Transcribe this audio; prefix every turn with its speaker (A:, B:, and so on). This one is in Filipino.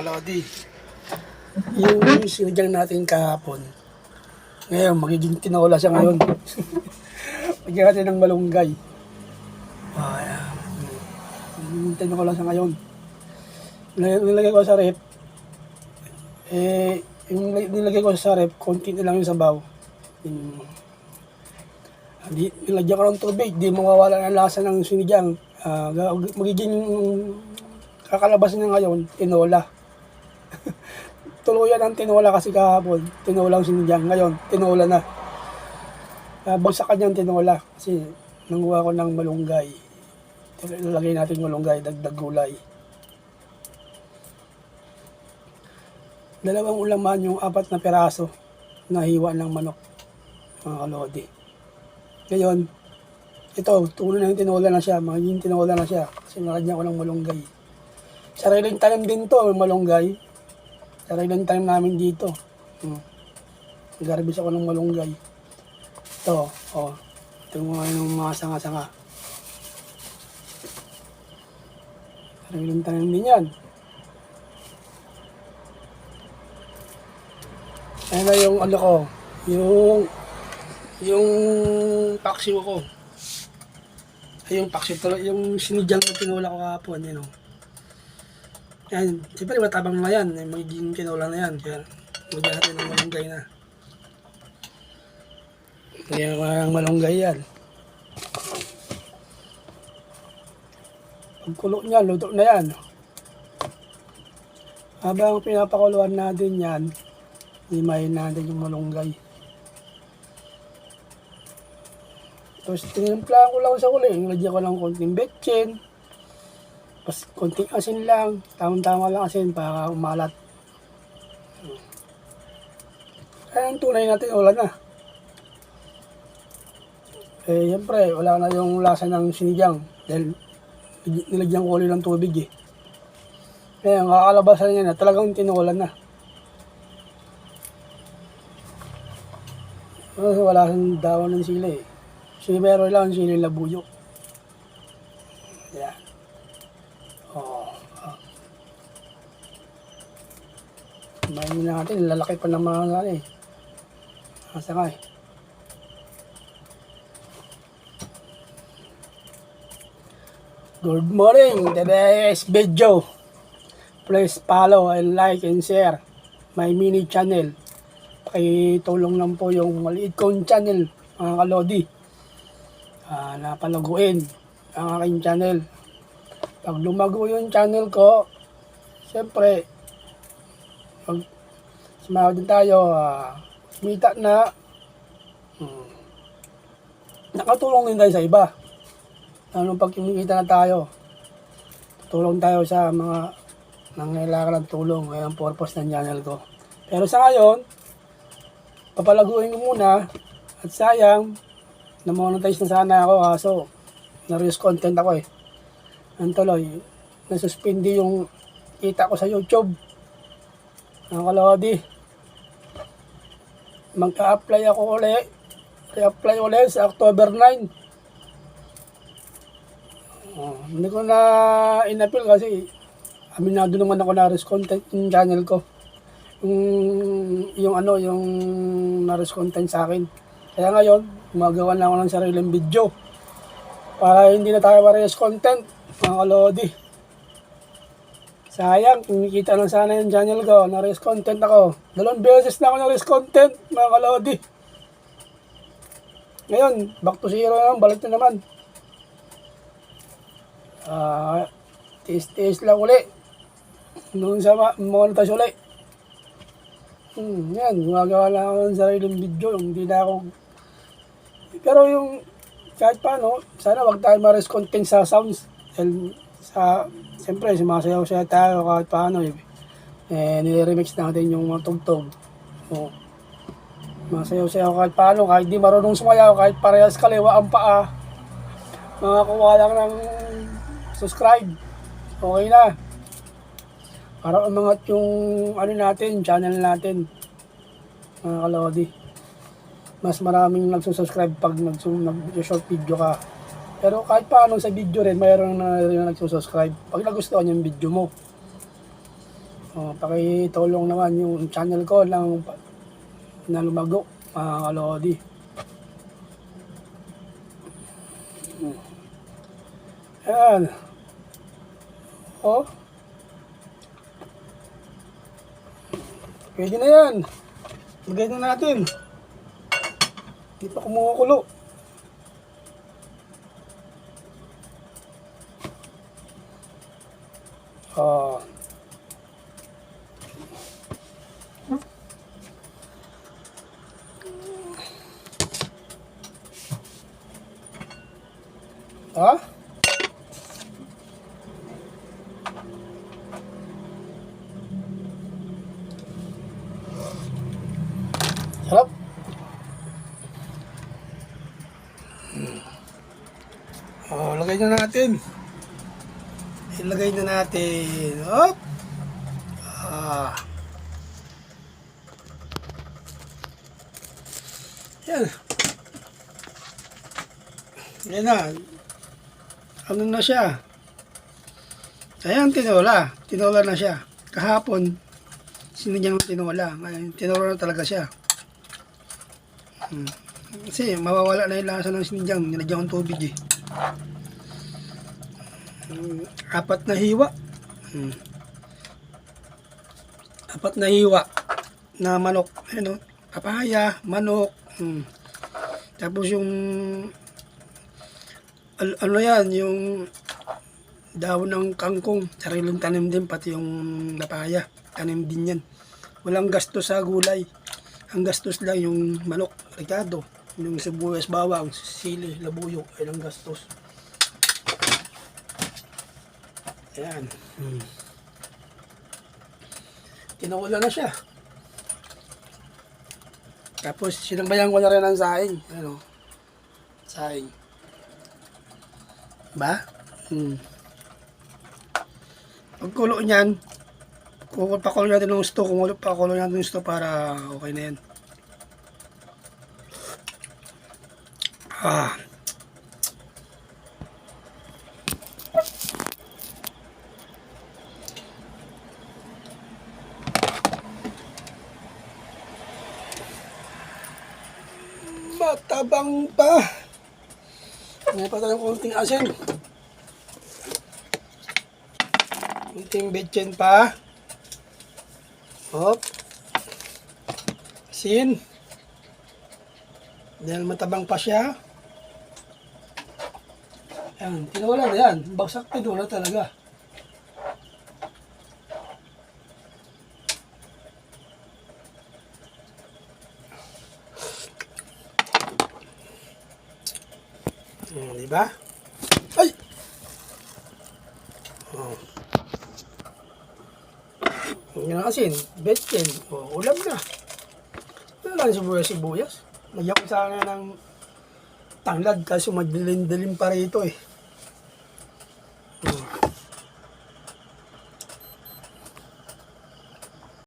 A: kalodi. Yung sinigang natin kahapon. Ngayon, magiging tinola siya ngayon. Lagyan natin ng malunggay. Ah. Magiging tinola siya ngayon. Nilagay ko sa rep. Eh, yung nilagay ko sa rep, konti na lang yung sabaw. Yung, di, nilagyan ko ng tubig, di mawawala ang lasa ng sinigang. Ah, ga- magiging kakalabas niya ngayon, tinola. Tuluyan ang tinola kasi kahapon, tinola ang sinigang. Ngayon, tinola na. Uh, bagsak kanyang tinola kasi nanguha ko ng malunggay. Ilalagay natin malunggay, dagdag gulay. Dalawang ulaman yung apat na peraso na hiwa ng manok, mga kalodi. Ngayon, ito, tulo na yung tinola na siya, magiging tinola na siya. Kasi nakadyan ko ng malunggay. Sariling tanim din to, malunggay. Sariling tanim namin dito. Hmm. Nag-harvest ako ng malunggay. Ito, oh. Ito yung mga, yung mga sanga-sanga. Sariling tanim din yan. Ayan na yung ano ko, yung yung paksiw ko. Ay, yung paksiw tuloy, yung sinigang na tinula ko kahapon, yun o. Yan, siyempre matabang na yan, eh, magiging kinula na yan, kaya lagyan natin ng malunggay na. Lagyan ko ng malunggay yan. Pagkulo niya, luto na yan. Habang pinapakuluan natin yan, Himayin natin yung malunggay. Tapos tinimplahan ko lang sa uli. Lagyan ko lang konting betchin. Tapos konting asin lang. Tamang-tama lang asin para umalat. Kaya ang tunay natin, wala na. Eh, siyempre, wala na yung lasa ng sinigang. Dahil nilagyan ko ulit ng tubig eh. Kaya ang kakalabasan niya na talagang tinulan na. Oh, wala kang dawan ng sili. Sili meron lang sili labuyo. Yan. Oh. oh. Na natin, lalaki pa ng mga ano eh. Masakay. Good morning, today's video. Please follow and like and share my mini channel pakitulong lang po yung maliit kong channel, mga kalodi. Ah, napalaguin ang aking channel. Pag lumago yung channel ko, siyempre, pag sumawa din tayo, ah, kumita na, hmm, nakatulong din tayo sa iba. Lalo pag kumikita na tayo, tulong tayo sa mga nangailangan ng tulong. Ngayon ang purpose ng channel ko. Pero sa ngayon, papalaguin ko muna. At sayang na-monetize na sana ako. Kaso na-reuse content ako eh. Ang tuloy nasuspindi yung kita ko sa YouTube ang kalodi magka-apply ako uli re-apply uli sa October 9 oh, hindi ko na inapil kasi aminado naman ako na reuse content yung channel ko yung, yung ano, yung naris content sa akin. Kaya ngayon, gumagawa na ako ng sariling video. Para hindi na tayo parehas content, mga kalodi. Sayang, kumikita lang sana yung channel ko, naris content ako. Dalawang beses na ako naris content, mga kalodi. Ngayon, back to zero naman, balik na naman. Ah, tiis-tiis lang uli. Noon sa monetize uli. Hmm, yan, gumagawa lang ako ng sariling video, hindi na ako... Pero yung, kahit paano, sana wag tayo mares content sa sounds. Dahil sa, siyempre, sumasayaw-sayaw tayo kahit paano eh. Eh, nire-remix natin yung mga tugtog. O, masayaw-sayaw kahit paano, kahit di marunong sumayaw, kahit parehas kaliwa ang paa. Makakuha lang ng subscribe. Okay na para umangat yung ano natin, channel natin mga kalodi mas maraming nagsusubscribe pag nag-short video ka pero kahit paano sa video rin mayroon na rin nagsusubscribe pag nagustuhan yung video mo Oh, pakitulong naman yung channel ko ng na lumago, mga kalodi. Ayan. Oh. Pwede na yan. Lagay na natin. Hindi pa kumukulo. Ah. Ha? Sarap. Oh, lagay na natin. Ilagay na natin. Hop. Ah. Yan. Yan na. Ano na siya? Ayan, tinola. Tinola na siya. Kahapon, sinigyang tinola. Ngayon, tinola na talaga siya. Hmm. Kasi mawawala na yung lasa ng sinigang. Nilagyan kong tubig eh. Hmm, apat na hiwa. Hmm. Apat na hiwa na manok. Ano? Papaya, manok. Hmm. Tapos yung al- ano yan, yung daon ng kangkong, sariling tanim din, pati yung lapaya, tanim din yan. Walang gastos sa gulay. Ang gastos lang yung manok, ricado, yung sibuyas, bawang, sili, labuyo, ay ang gastos. Ayan. Hmm. Tinawala na siya. Tapos, sinambayan ko na rin ang saing. Ano? Saing. Ba? Hmm. Pagkulo niyan, kukul pakulo natin ng gusto, kumulo pakulo natin ng gusto para okay na yan. Ah. Matabang pa. Ngayon pa tayo ng konting asin. Konting betchen pa. Hop. Asin. Dahil matabang pa siya. Yan, tinawala na yan. Bagsak tinawala talaga. Hmm, di ba? Ay! Oh. Yan ang asin, betchen, oh, ulam na. Wala lang sibuyas-sibuyas. Nagyak ko sana ng tanglad kasi madilim-dilim pa rito eh.